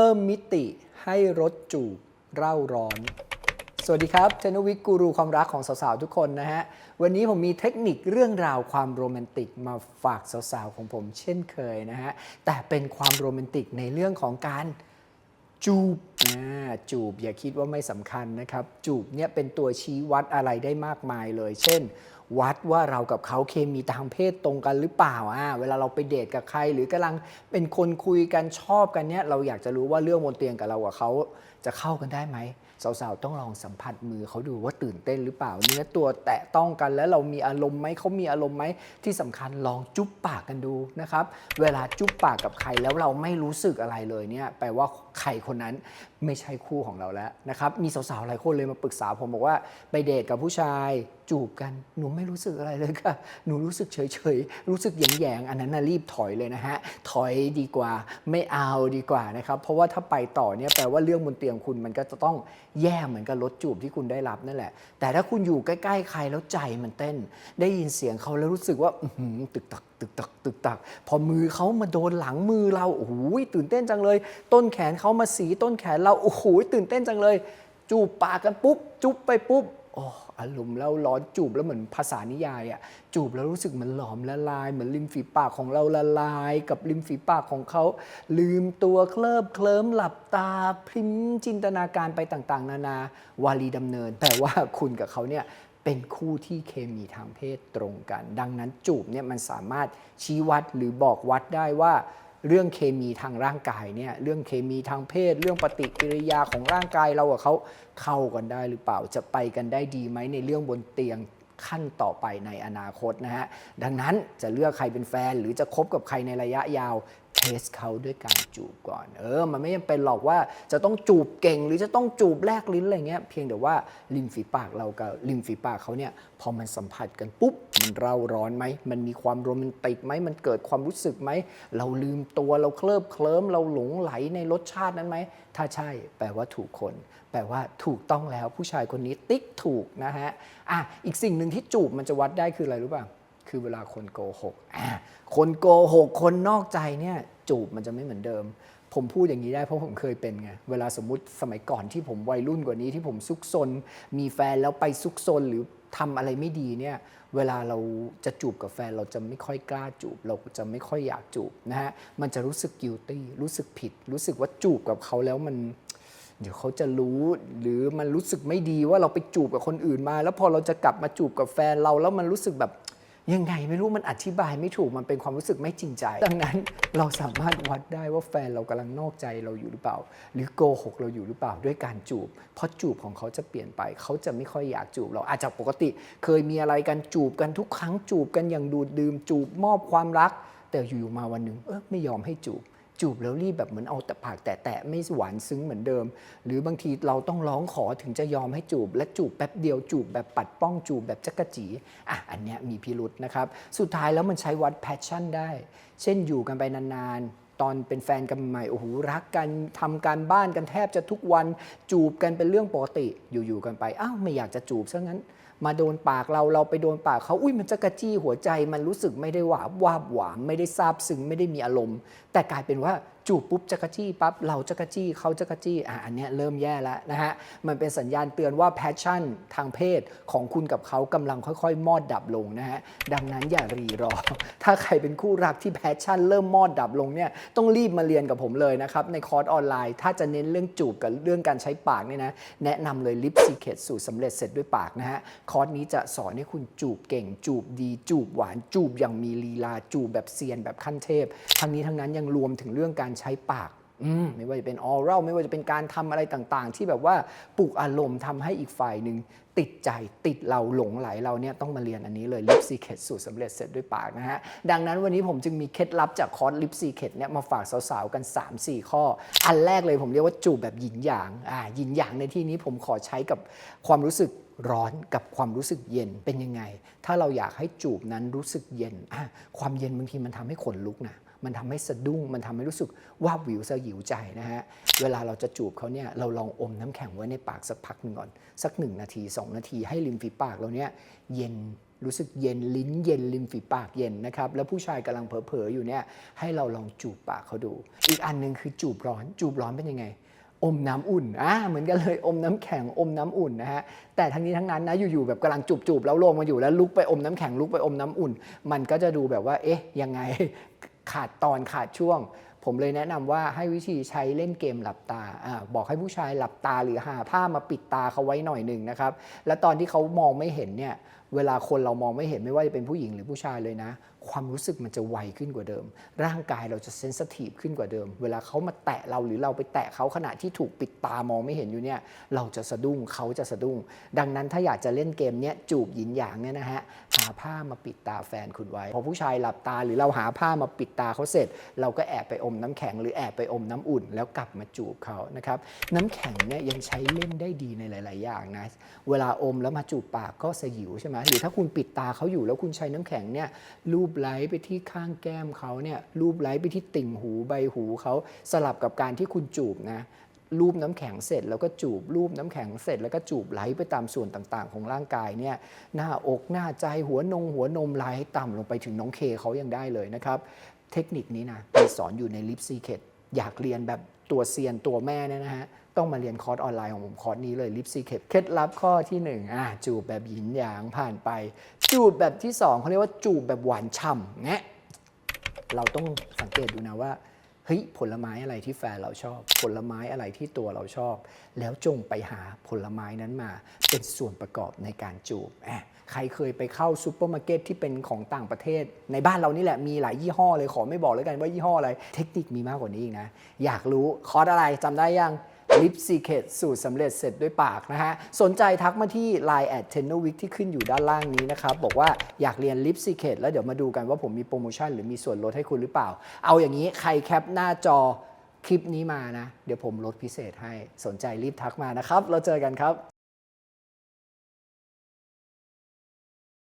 พิ่มมิติให้รสจูบเร่าร้อน สวัสดีครับชนวิทกูรูความรักของสาวๆ ทุกคนนะฮะ วันนี้ผมมีเทคนิคเรื่องราวความโรแมนติกมาฝากสาวๆ ของผมเช่นเคยนะฮะ แต่เป็นความโรแมนติกในเรื่องของการจูบอ่าจูบอย่าคิดว่าไม่สำคัญนะครับ จูบเนี่ยเป็นตัวชี้วัดอะไรได้มากมายเลย เช่น วัดว่าเรากับเขาเคมีทางเพศตรงกันหรือเปล่าอ่าเวลาเราไปเดทกับใคร หรือกำลังเป็นคนคุยกันชอบกันเนี่ยเราอยากจะรู้ว่าเรื่องบนเตียงกับเรากับเขาจะเข้ากันได้ไหมสาวๆ ต้องลองสัมผัสมือเขาดูว่าตื่นเต้นหรือเปล่า เนื้อตัวแตะต้องกันแล้วเรามีอารมณ์ไหมเขามีอารมณ์ไหมที่สำคัญลองจุ๊บปากกันดูนะครับ เวลาจุ๊บปากกับใครแล้วเราไม่รู้สึกอะไรเลยเนี่ยแปลว่าใครคนนั้นไม่ใช่คู่ของเราแล้วนะครับมีสาวๆหลายคนเลยมาปรึกษาผมบอกว่าไปเดทกับผู้ชายจูบกัน หนูไม่รู้สึกอะไรเลยค่ะ หนูรู้สึกเฉยๆรู้สึกแยงๆอันนั้นนะรีบถอยเลยนะฮะ ถอยดีกว่า ไม่เอาดีกว่านะครับ เพราะว่าถ้าไปต่อเนี่ยแปลว่าเรื่องบนเตียงคุณมันก็จะต้องแย่เหมือนกับรถจูบที่คุณได้รับนั่นแหละ แต่ถ้าคุณอยู่ใกล้ๆใครแล้วใจมันเต้น ได้ยินเสียงเขาแล้วรู้สึกว่าอืตึกตักตึกตักตึกตัก พอมือเขามาโดนหลังมือเรา โอ้โหตื่นเต้นจังเลย ต้นแขนเขามาสีต้นแขนเรา โอ้โหตื่นเต้นจังเลย จูบปากกันปุ๊บ จุ๊บไปปุ๊บ โอ้อารมณ์แล้วร้อนจูบแล้วเหมือนภาษานิยายอะจูบแล้วรู้สึกเหมือนหลอมละลายเหมือนริมฝีปากของเราละลาย กับริมฝีปากของเขาลืมตัวเคลิบเคลิ้มหลับตาพริมจินตนาการไปต่างๆ นานาวารีดำเนิน แต่ว่าคุณกับเขาเนี่ยเป็นคู่ที่เคมีทางเพศตรงกัน ดังนั้นจูบเนี่ยมันสามารถชี้วัดหรือบอกวัดได้ว่า เรื่องเคมีทางร่างกายเนี่ยเรื่องเคมีทางเพศ เรื่องปฏิกิริยาของร่างกายเรากับเขาเข้ากันได้หรือเปล่าจะไปกันได้ดีไหมในเรื่องบนเตียงขั้นต่อไปในอนาคตนะฮะ ดังนั้นจะเลือกใครเป็นแฟน หรือจะคบกับใครในระยะยาวเทสเขาด้วยการจูบก่อน เออ มันไม่จำเป็นหรอกว่าจะต้องจูบเก่ง หรือจะต้องจูบแลกลิ้นอะไรเงี้ย เพียงแต่ว่าริมฝีปากเรากับริมฝีปากเขาเนี่ย พอมันสัมผัสกันปุ๊บ มันเร่าร้อนไหม มันมีความโรแมนติกไหม มันเกิดความรู้สึกไหม เราลืมตัว เราเคลิบเคลิ้ม เราหลงไหลในรสชาตินั้นไหม ถ้าใช่ แปลว่าถูกคน แปลว่าถูกต้องแล้ว ผู้ชายคนนี้ติ๊กถูกนะฮะ อะ อีกสิ่งหนึ่งที่จูบมันจะวัดได้คืออะไรรู้ป่ะ คือเวลาคนโกหก อะ คนโกหก คนนอกใจเนี่ยจูบมันจะไม่เหมือนเดิมผมพูดอย่างนี้ได้เพราะผมเคยเป็นไง เวลาสมมติสมัยก่อนที่ผมวัยรุ่นกว่านี้ที่ผมซุกซน มีแฟนแล้วไปซุกซนหรือทำอะไรไม่ดีเนี่ย เวลาเราจะจูบกับแฟนเราจะไม่ค่อยกล้าจูบ เราจะไม่ค่อยอยากจูบนะฮะมันจะรู้สึก guilty รู้สึกผิด รู้สึกว่าจูบกับเขาแล้วมัน เดี๋ยวเขาจะรู้หรือมันรู้สึกไม่ดีว่าเราไปจูบกับคนอื่นมา แล้วพอเราจะกลับมาจูบกับแฟนเราแล้วมันรู้สึกแบบ ยังไงไม่รู้มันอธิบายไม่ถูกมันเป็นความรู้สึกไม่จริงใจ ดังนั้นเราสามารถวัดได้ว่าแฟนเรากำลังนอกใจเราอยู่หรือเปล่า หรือโกหกเราอยู่หรือเปล่าด้วยการจูบ เพราะจูบของเขาจะเปลี่ยนไป เขาจะไม่ค่อยอยากจูบเราอาจจะปกติ เคยมีอะไรกันจูบกันทุกครั้งจูบกันอย่างดูดดื่มจูบมอบความรัก แต่อยู่ๆมาวันหนึ่งเออไม่ยอมให้จูบ จูบแล้วรีบแบบเหมือนเอาแต่ผักแตะๆไม่หวานซึ้งเหมือนเดิม หรือบางทีเราต้องร้องขอถึงจะยอมให้จูบ และจูบแป๊บเดียวจูบแบบปัดป้องจูบแบบจักระจีอะอันเนี้ยมีพิรุษนะครับ สุดท้ายแล้วมันใช้วัดแพชชั่นได้ เช่นอยู่กันไปนานๆ ตอนเป็นแฟนกันใหม่โอ้โหรักกันทำการบ้านกันแทบจะทุกวันจูบกันเป็นเรื่องปกติอยู่ๆกันไปอ้าวไม่อยากจะจูบซะงั้น มาโดนปากเราเราไปโดนปากเขาอุ้ยมันจะกระจี้หัวใจมันรู้สึกไม่ได้หวาบวาบหวามไม่ได้ซาบซึ้งไม่ได้มีอารมณ์ แต่กลายเป็นว่า จูบปุ๊บจะกระจี้ปั๊บเราจะกระจี้เขาจะกระจี้อะอันเนี้ยเริ่มแย่แล้วนะฮะมันเป็นสัญญาณเตือนว่าแพชชั่นทางเพศของคุณกับเขากำลังค่อยๆ มอดดับลงนะฮะดังนั้นอย่ารีรอ ถ้าใครเป็นคู่รักที่แพชชั่นเริ่มมอดดับลงเนี่ยต้องรีบมาเรียนกับผมเลยนะครับในคอร์สออนไลน์ ถ้าจะเน้นเรื่องจูบกับเรื่องการใช้ปากเนี่ยนะแนะนำเลยลิปซีเคทสูตรสำเร็จเสร็จด้วยปากนะฮะคอร์สนี้จะสอนให้คุณจูบเก่ง จูบดีจูบหวานจูบอย่างมีลีลาจูบแบบเซียนแบบขั้นเทพ ทั้งนี้ทั้งนั้นยังรวมถึงเรื่องการใช้ปากอืมไม่ว่าจะเป็นออรัลไม่ว่าจะเป็นการทำอะไรต่างๆ ที่แบบว่าปลุกอารมณ์ทำให้อีกฝ่ายหนึ่งติดใจติดเราหลงไหลเราเนี่ยต้องมาเรียนอันนี้เลยลิปซีเคทสูตรสำเร็จเสร็จด้วยปากนะฮะ ดังนั้นวันนี้ผมจึงมีเคล็ดลับจากคอร์สลิปซีเคทเนี่ยมาฝากสาวๆกัน 3-4 ข้อ อันแรกเลยผมเรียกว่าจูบแบบหยินหยางอ่าหยินหยางในที่นี้ผมขอใช้กับความรู้สึก ร้อนกับความรู้สึกเย็นเป็นยังไง ถ้าเราอยากให้จูบนั้นรู้สึกเย็น ความเย็นบางทีมันทำให้ขนลุกนะ มันทำให้สะดุ้ง มันทำให้รู้สึกว่าวิวสยิวใจนะฮะ เวลาเราจะจูบเขาเนี่ย เราลองอมน้ำแข็งไว้ในปากสักพักหนึ่งก่อน สักหนึ่งนาที 2 นาที ให้ริมฝีปากเราเนี่ยเย็นรู้สึกเย็นลิ้นเย็นริมฝีปากเย็นนะครับ แล้วผู้ชายกำลังเผลอๆอยู่เนี่ยให้เราลองจูบปากเขาดู อีกอันหนึ่งคือจูบร้อน จูบร้อนเป็นยังไง อมน้ำอุ่นอ่าเหมือนกันเลยอมน้ำแข็งอมน้ำอุ่นนะฮะแต่ทั้งนี้ทั้งนั้นนะอยู่ๆแบบกำลังจูบๆแล้วลงมาอยู่แล้วลุกไปอมน้ำแข็งลุกไปอมน้ำอุ่น มันก็จะดูแบบว่าเอ๊ะยังไงขาดตอนขาดช่วง ผมเลยแนะนำว่าให้วิธีใช้เล่นเกมหลับตาอบอกให้ผู้ชายหลับตาหรือหาผ้ามาปิดตาเขาไว้หน่อยหนึ่งนะครับ และตอนที่เขามองไม่เห็นเนี่ยเวลาคนเรามองไม่เห็นไม่ว่าจะเป็นผู้หญิงหรือผู้ชายเลยนะ ความรู้สึกมันจะไวขึ้นกว่าเดิม ร่างกายเราจะเซนสทีฟขึ้นกว่าเดิม เวลาเขามาแตะเราหรือเราไปแตะเขาขณะที่ถูกปิดตามองไม่เห็นอยู่เนี่ย เราจะสะดุ้งเขาจะสะดุ้ง ดังนั้นถ้าอยากจะเล่นเกมเนี้ยจูบหยินหยางเนี่ยนะฮะหาผ้ามาปิดตาแฟนคุณไว้ พอผู้ชายหลับตาหรือเราหาผ้ามาปิดตาเขาเสร็จ เราก็แอบไปอมน้ำแข็งหรือแอบไปอมน้ำอุ่น แล้วกลับมาจูบเขานะครับน้ำแข็งเนี่ยยังใช้เล่นได้ดีในหลาย ๆ อย่างนะเวลาอมแล้วมาจูบปากก็สยิวใช่ไหมหรือถ้าคุณปิดตาเขาอยู่แล้วคุณใช้น้ำแข็งเนี่ยลูบไล้ไปที่ข้างแก้มเขาเนี่ยลูบไล้ไปที่ติ่งหูใบหูเขาสลับกับการที่คุณจูบนะรูปน้ำแข็งเสร็จแล้วก็จูบรูปน้ำแข็งเสร็จแล้วก็จูบไหลไปตามส่วนต่างๆ ของร่างกายเนี่ยหน้าอกหน้าใจหัวนงหัวนมไหลต่ำลงไปถึงน้องเคเขายังได้เลยนะครับ เทคนิคนี้นะมีสอนอยู่ในลิปซีเคทอยากเรียนแบบตัวเซียนตัวแม่เนี่ยนะฮะต้องมาเรียนคอร์สออนไลน์ของผมคอร์สนี้เลยลิปซีเคทเคล็ดลับข้อที่หนึ่งอะจูบแบบหยินหยางผ่านไป จูบแบบที่สองเขาเรียกว่าจูบแบบหวานฉ่ำแงะเราต้องสังเกตดูนะว่าเฮ้ยผลไม้อะไรที่แฟนเราชอบ ผลไม้อะไรที่ตัวเราชอบ แล้วจงไปหาผลไม้นั้นมา เป็นส่วนประกอบในการจูบอะใครเคยไปเข้าซูเปอร์มาร์เก็ตที่เป็นของต่างประเทศ ในบ้านเรานี่แหละมีหลายยี่ห้อเลยขอไม่บอกเลยกันว่ายี่ห้ออะไร เทคนิคมีมากกว่านี้อีกนะ อยากรู้คอร์สอะไรจำได้ยัง ลิปซีเคทสูตรสำเร็จเสร็จด้วยปากนะฮะ สนใจทักมาที่ Line แอดเทนวิกที่ขึ้นอยู่ด้านล่างนี้นะครับ บอกว่าอยากเรียนลิปซีเคทแล้วเดี๋ยวมาดูกันว่าผมมีโปรโมชั่นหรือมีส่วนลดให้คุณหรือเปล่า เอาอย่างนี้ใครแคปหน้าจอคลิปนี้มานะ เดี๋ยวผมลดพิเศษให้สนใจรีบทักมานะครับ เราเจอกันครับ